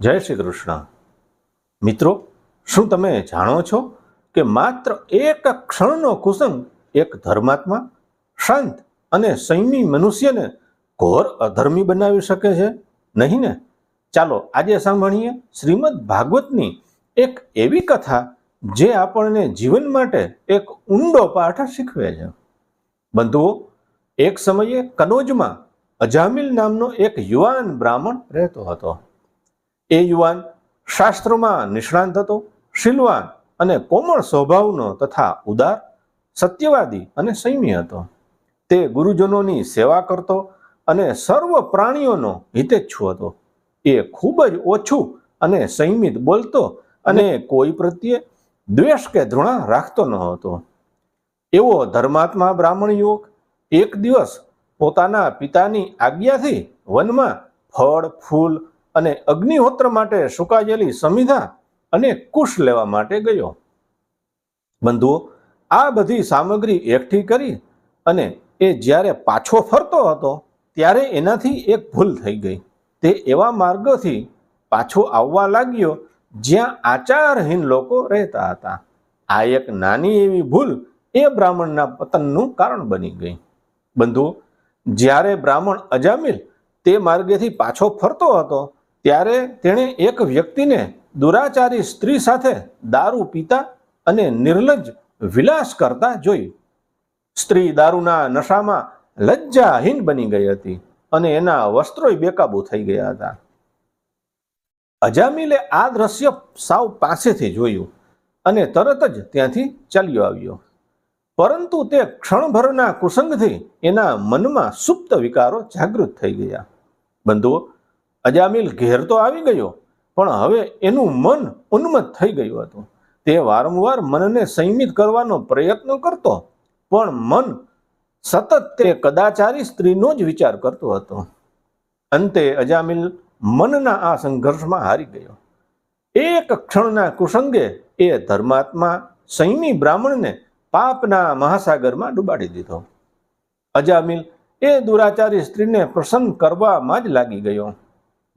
જય શ્રી કૃષ્ણ. મિત્રો, શું તમે જાણો છો કે માત્ર એક ક્ષણનો કુસંગ એક ધર્માત્મા, શાંત અને સંયમી મનુષ્યને ઘોર અધર્મી બનાવી શકે છે? નહીં ને? ચાલો આજે સાંભળીએ શ્રીમદ ભાગવતની એક એવી કથા જે આપણને જીવન માટે એક ઊંડો પાઠ શીખવે છે. બંધુઓ, એક સમયે કનોજમાં અજામિલ નામનો એક યુવાન બ્રાહ્મણ રહેતો હતો. એ યુવાન શાસ્ત્રોમાં નિષ્ણાંત હતો શીલવાન અને કોમળ સ્વભાવનો તથા ઉદાર સત્યવાદી અને સંયમી હતો. તે ગુરુજનોની સેવા કરતો અને સર્વ પ્રાણીઓનો હિતેચ્છુ હતો. એ ખૂબ જ ઓછું અને સંયમિત બોલતો અને કોઈ પ્રત્યે દ્વેષ કે ધૃણા રાખતો ન હતો. એવો ધર્માત્મા બ્રાહ્મણ યુવક એક દિવસ પોતાના પિતાની આજ્ઞાથી વનમાં ફળ ફૂલ અને અગ્નિહોત્ર માટે સુકાયેલી સમિધા અને કુશ લેવા માટે ગયો. બંધુઓ, આ બધી સામગ્રી એકઠી કરી અને એ જ્યારે પાછો ફરતો હતો, ત્યારે એનાથી એક ભૂલ થઈ ગઈ. તે એવા માર્ગોથી પાછો આવવા લાગ્યો, જ્યાં આચારહીન લોકો રહેતા હતા. આ એક નાની એવી ભૂલ એ બ્રાહ્મણના પતનનું કારણ બની ગઈ. બંધુઓ, જ્યારે બ્રાહ્મણ અજામિલ તે માર્ગેથી પાછો ફરતો હતો ત્યારે તેણે એક વ્યક્તિને દુરાચારી સ્ત્રી સાથે દારૂ પીતા અને નિર્લજ્જ વિલાસ કરતા જોઈ. સ્ત્રી દારૂના નશામાં લજ્જાહીન બની ગઈ હતી અને એના વસ્ત્રોય બેકાબૂ થઈ ગયા હતા. અજામિલે આ દ્રશ્ય સાવ પાસેથી જોયું અને તરત જ ત્યાંથી ચાલ્યો આવ્યો. પરંતુ તે ક્ષણભરના કુસંગથી એના મનમાં સુપ્ત વિકારો જાગૃત થઈ ગયા. બંધુઓ અજામિલ ઘેર તો આવી ગયો, પણ હવે એનું મન ઉન્મત્ત થઈ ગયું હતું. તે વારંવાર મનને સંયમિત કરવાનો પ્રયત્ન કરતો, પણ મન સતત તે કદાચારી સ્ત્રીનો જ વિચાર કરતો હતો. અંતે અજામિલ મનના આ સંઘર્ષમાં હારી ગયો. એક ક્ષણના કુસંગે એ ધર્માત્મા સંયમી બ્રાહ્મણને પાપના મહાસાગરમાં ડૂબાડી દીધો. અજામિલ એ દુરાચારી સ્ત્રીને પ્રસન્ન કરવામાં જ લાગી ગયો.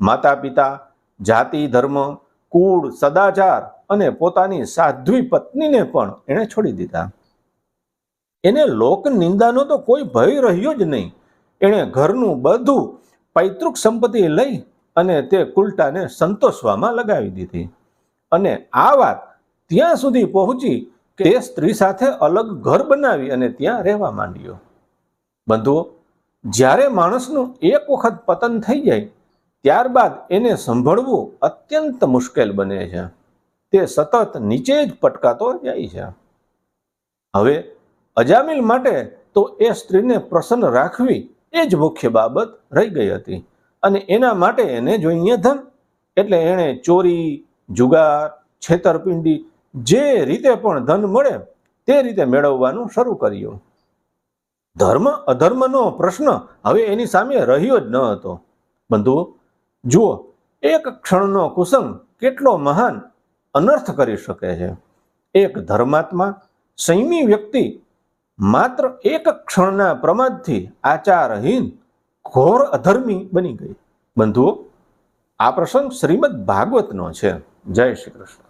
માતા પિતા જાતિ, ધર્મ, કુળ, સદાચાર અને પોતાની સાધ્વી પત્નીને પણ એણે છોડી દીધા. એને લોક નિંદાનો તો કોઈ ભય રહ્યો જ નહીં. એણે ઘરનું બધું પૈતૃક સંપત્તિ લઈ અને તે કુલટાને સંતોષવામાં લગાવી દીધી. અને આ વાત ત્યાં સુધી પહોંચી કે તે સ્ત્રી સાથે અલગ ઘર બનાવી અને ત્યાં રહેવા માંડ્યો. બંધુઓ, જ્યારે માણસનું એક વખત પતન થઈ જાય ત્યારબાદ એને સંભળવું અત્યંત મુશ્કેલ બને છે. તે સતત નીચે જ પટકાતો જાય છે. હવે અજામિલ માટે તો એ સ્ત્રીને પ્રસન્ન રાખવી એ જ મુખ્ય બાબત રહી ગઈ હતી. અને એના માટે એને જોઈએ ધન. એટલે એણે ચોરી, જુગાર, છેતરપિંડી જે રીતે પણ ધન મળે તે રીતે મેળવવાનું શરૂ કર્યું. ધર્મ અધર્મનો પ્રશ્ન હવે એની સામે રહ્યો જ ન હતો. બંધુઓ જુઓ, એક ક્ષણનો કુસંગ કેટલો મહાન અનર્થ કરી શકે છે. એક ધર્માત્મા, સંયમી વ્યક્તિ, માત્ર એક ક્ષણના પ્રમાદથી આચારહીન, ઘોર અધર્મી બની ગઈ. બંધુઓ, આ પ્રસંગ શ્રીમદ ભાગવતનો છે. જય શ્રી કૃષ્ણ.